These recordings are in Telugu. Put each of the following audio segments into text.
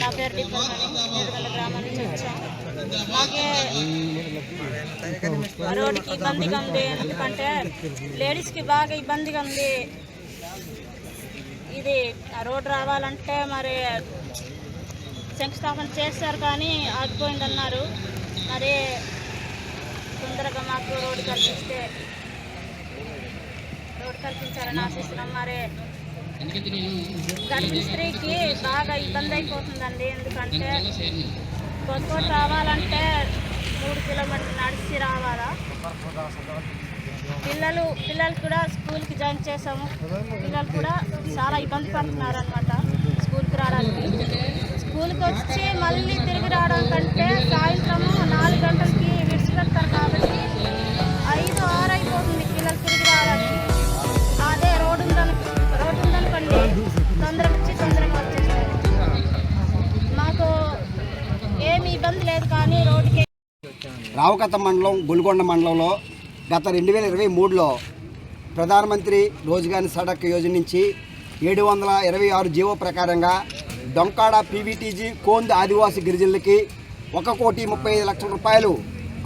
నా పేరు దీపమణి ఏడుగల గ్రామం నుంచి వచ్చాం మాకే రోడ్డుకి ఇబ్బందిగా ఉంది ఎందుకంటే లేడీస్కి బాగా ఇబ్బందిగా ఉంది ఇది ఆ రావాలంటే మరి శంకుస్థాపన చేస్తారు కానీ ఆగిపోయిందన్నారు మరి తొందరగా మాకు రోడ్డు కల్పిస్తే రోడ్డు కల్పించాలని ఆశిస్తున్నాం. మరి గర్భిణీ స్త్రీకి బాగా ఇబ్బంది అయిపోతుందండి. ఎందుకంటే కొత్తకోట రావాలంటే మూడు కిలోమీటర్లు నడిచి రావాలా? పిల్లలు పిల్లలు కూడా స్కూల్కి జాయిన్ చేసాము పిల్లలు కూడా చాలా ఇబ్బంది పడుతున్నారు అనమాట స్కూల్కి రావడానికి. స్కూల్కి వచ్చి మళ్ళీ తిరిగి రావడం కంటే సాయంత్రము నాలుగు గంటలకి విడిచిపెడతారు రావుకత మండలం గొలుగొండ మండలంలో గత రెండు వేల ఇరవై మూడులో ప్రధానమంత్రి రోజ్గార్ సడక్ యోజన నుంచి ఏడు వందల ఇరవై ఆరు జీవో ప్రకారంగా డొంకాడ పీవీటీజీ కోంద్ ఆదివాసి గిరిజనులకి ఒక కోటి ముప్పై ఐదు లక్షల రూపాయలు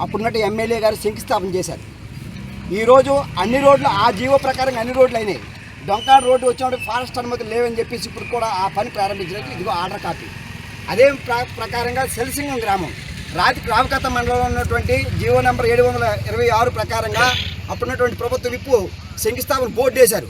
అప్పుడున్నట్టు ఎమ్మెల్యే గారు శంకుస్థాపన చేశారు. ఈరోజు అన్ని రోడ్లు ఆ జీవో ప్రకారంగా అన్ని రోడ్లు అయినాయి. డొంకాడ రోడ్డు వచ్చినప్పుడు ఫారెస్ట్ అనుమతులు లేవని చెప్పేసి ఇప్పుడు కూడా ఆ పని ప్రారంభించినట్టు ఇదిగో ఆర్డర్ కాపీ. అదే ప్రకారంగా సెల్సింగం గ్రామం. రాతి రామకథ మండలంలో ఉన్నటువంటి జీవో నెంబర్ ఏడు వందల ఇరవై ఆరు ప్రకారంగా అప్పుడున్నటువంటి ప్రభుత్వ విప్పు శంకుస్థాపన బోర్డు వేశారు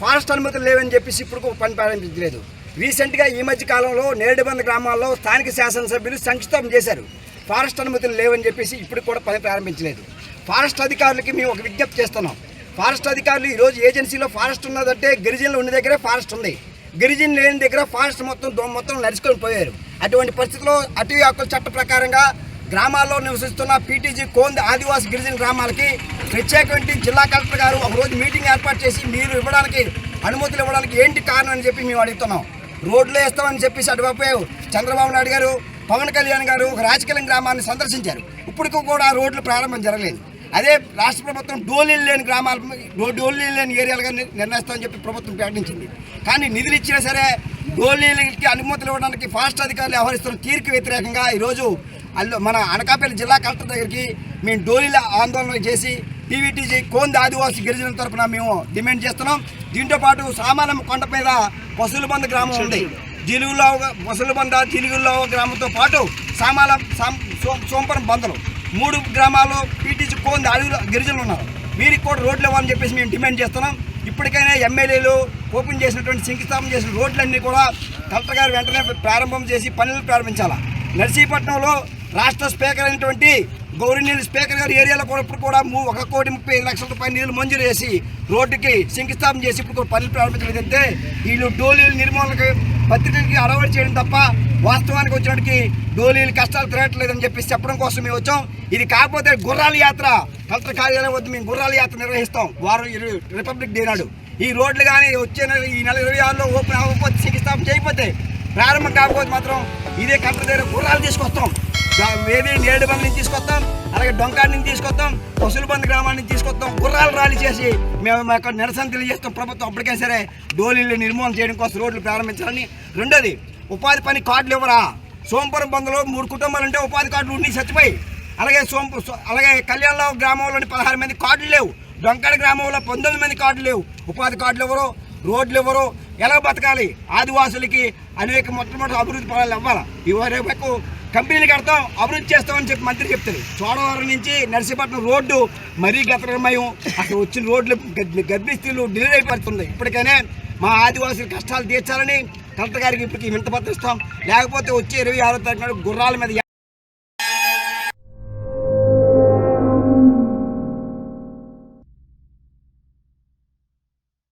ఫారెస్ట్ అనుమతులు లేవని చెప్పేసి ఇప్పుడు పని ప్రారంభించలేదు. రీసెంట్గా ఈ మధ్య కాలంలో నేడుబంద గ్రామాల్లో స్థానిక శాసనసభ్యులు సంక్షిప్తం చేశారు. ఫారెస్ట్ అనుమతులు లేవని చెప్పేసి ఇప్పుడు కూడా పని ప్రారంభించలేదు. ఫారెస్ట్ అధికారులకి మేము ఒక విజ్ఞప్తి చేస్తున్నాం. ఫారెస్ట్ అధికారులు ఈరోజు ఏజెన్సీలో ఫారెస్ట్ ఉన్నదంటే గిరిజనులు ఉన్న దగ్గరే ఫారెస్ట్ ఉంది. గిరిజన లేని దగ్గర ఫారెస్ట్ మొత్తం దొ- మొత్తం నడుచుకొని పోయారు. అటువంటి పరిస్థితుల్లో అటవీ హక్కుల చట్ట ప్రకారంగా గ్రామాల్లో నివసిస్తున్న పీటీజీ కోంద ఆదివాసి గిరిజన గ్రామాలకి ప్రత్యేకమైన జిల్లా కలెక్టర్ గారు ఒక రోజు మీటింగ్ ఏర్పాటు చేసి మీరు ఇవ్వడానికి అనుమతులు ఇవ్వడానికి ఏంటి కారణం అని చెప్పి మేము అడుగుతున్నాం. రోడ్లు వేస్తామని చెప్పేసి అటువైపు చంద్రబాబు నాయుడు గారు పవన్ కళ్యాణ్ గారు రాజకీయ గ్రామాన్ని సందర్శించారు. ఇప్పటికి కూడా ఆ రోడ్లు ప్రారంభం జరగలేదు. అదే రాష్ట్ర ప్రభుత్వం డోలీలు లేని గ్రామాలు డో- డోలీలు లేని ఏరియాలుగా నిర్ణయిస్తామని చెప్పి ప్రభుత్వం ప్రకటించింది. కానీ నిధులు ఇచ్చినా సరే డోలీలకి అనుమతులు ఇవ్వడానికి ఫాస్ట్ అధికారులు వ్యవహరిస్తున్న తీరుకు వ్యతిరేకంగా ఈరోజు అల్లు మన అనకాపల్లి జిల్లా కలెక్టర్ దగ్గరికి మేము డోలీల ఆందోళన చేసి టీవీటీజీ కోంది ఆదివాసీ గిరిజనుల తరపున మేము డిమాండ్ చేస్తున్నాం. దీంతో పాటు సామానం కొండ మీద పశువుల గ్రామం ఉంది. జిలుగులో పశువుల జిలుగుల్లో గ్రామంతో పాటు సామాల సాం- సో- బందలు. మూడు గ్రామాలు పీటీ గిరిజనులు ఉన్నారు. వీరికి కూడా రోడ్లు ఇవ్వాలని చెప్పేసి మేము డిమాండ్ చేస్తున్నాం. ఇప్పటికైనా ఎమ్మెల్యేలు ఓపెన్ చేసినటువంటి శంకుస్థాపన చేసిన రోడ్లన్నీ కూడా కలెక్టర్ గారు వెంటనే ప్రారంభం చేసి పనులు ప్రారంభించాలా? నర్సీపట్నంలో రాష్ట్ర స్పీకర్ అయినటువంటి గౌరీనీళ్ళు స్పీకర్ గారి ఏరియాలో కూడా ఇప్పుడు కూడా ము- ఒక కోటి ముప్పై ఐదు లక్షల రూపాయల నిధులు మంజూరు చేసి రోడ్డుకి శంకుస్థాపన చేసి ఇప్పుడు పనులు ప్రారంభించలేదంటే వీళ్ళు డోలీలు నిర్మూలనకి పత్రికలకి అలవాటు చేయడం తప్ప వాస్తవానికి వచ్చినట్టుకి డోలీలు కష్టాలు తిరగట్లేదని చెప్పేసి చెప్పడం కోసం మేము వచ్చాం. ఇది కాకపోతే గుర్రాల యాత్ర. కలెక్టర్ కార్యాలయం వద్ద మేము గుర్రాల యాత్ర నిర్వహిస్తాం. వారం రిపబ్లిక్ డే నాడు. ఈ రోడ్లు కానీ వచ్చే నెల ఈ నెల ఇరవై ఆరులో ఓపెన్ అవ్వకపోతే శంకుస్థాపన చేయకపోతే ప్రారంభం కాకపోతే మాత్రం ఇదే కలెక్టర్ దగ్గర గుర్రాలు తీసుకొస్తాం. వేది నేడు బండి నుంచి తీసుకొస్తాం. అలాగే డొంకాడి నుంచి తీసుకొస్తాం. పసులబంది గ్రామాల నుంచి తీసుకొస్తాం. గుర్రాలు ర్యాలీ చేసి మేము యొక్క నిరసన తెలియజేస్తాం. ప్రభుత్వం అప్పటికైనా సరే డోలీలు నిర్మూలన చేయడం కోసం రోడ్లు ప్రారంభించాలని. రెండోది ఉపాధి పని కార్డులు ఇవ్వరా సోంపురం బంధులో మూడు కుటుంబాలు ఉంటే ఉపాధి కార్డులు ఉండి చచ్చిపోయి అలాగే సోంపు సో- అలాగే కళ్యాణలో గ్రామంలోని పదహారు మంది కార్డులు లేవు డొంకాడ గ్రామంలో పంతొమ్మిది మంది కార్డులు లేవు. ఉపాధి కార్డులు ఎవరు రోడ్లు ఎవరు ఎలా బతకాలి? ఆదివాసులకి అనేక మొట్టమొదటి అభివృద్ధి ఫలాలు ఇవ్వాలి? ఇవరకు కంపెనీలు కడతాం అభివృద్ధి చేస్తామని చెప్పి మంత్రి చెప్తారు చోడవరం నుంచి నర్సీపట్నం రోడ్డు మరీ గతమయం అసలు వచ్చిన రోడ్లు గర్భిస్తీలు గర్భిణీ స్త్రీలు డిలే అయిపోతుంది ఇప్పటికైనా మా ఆదివాసుల కష్టాలు తీర్చాలని కలెక్టర్ గారికి ఇప్పటికి వింత పత్రిస్తాం లేకపోతే వచ్చే ఇరవై ఆరో తారీఖు నాడు గుర్రాల మీద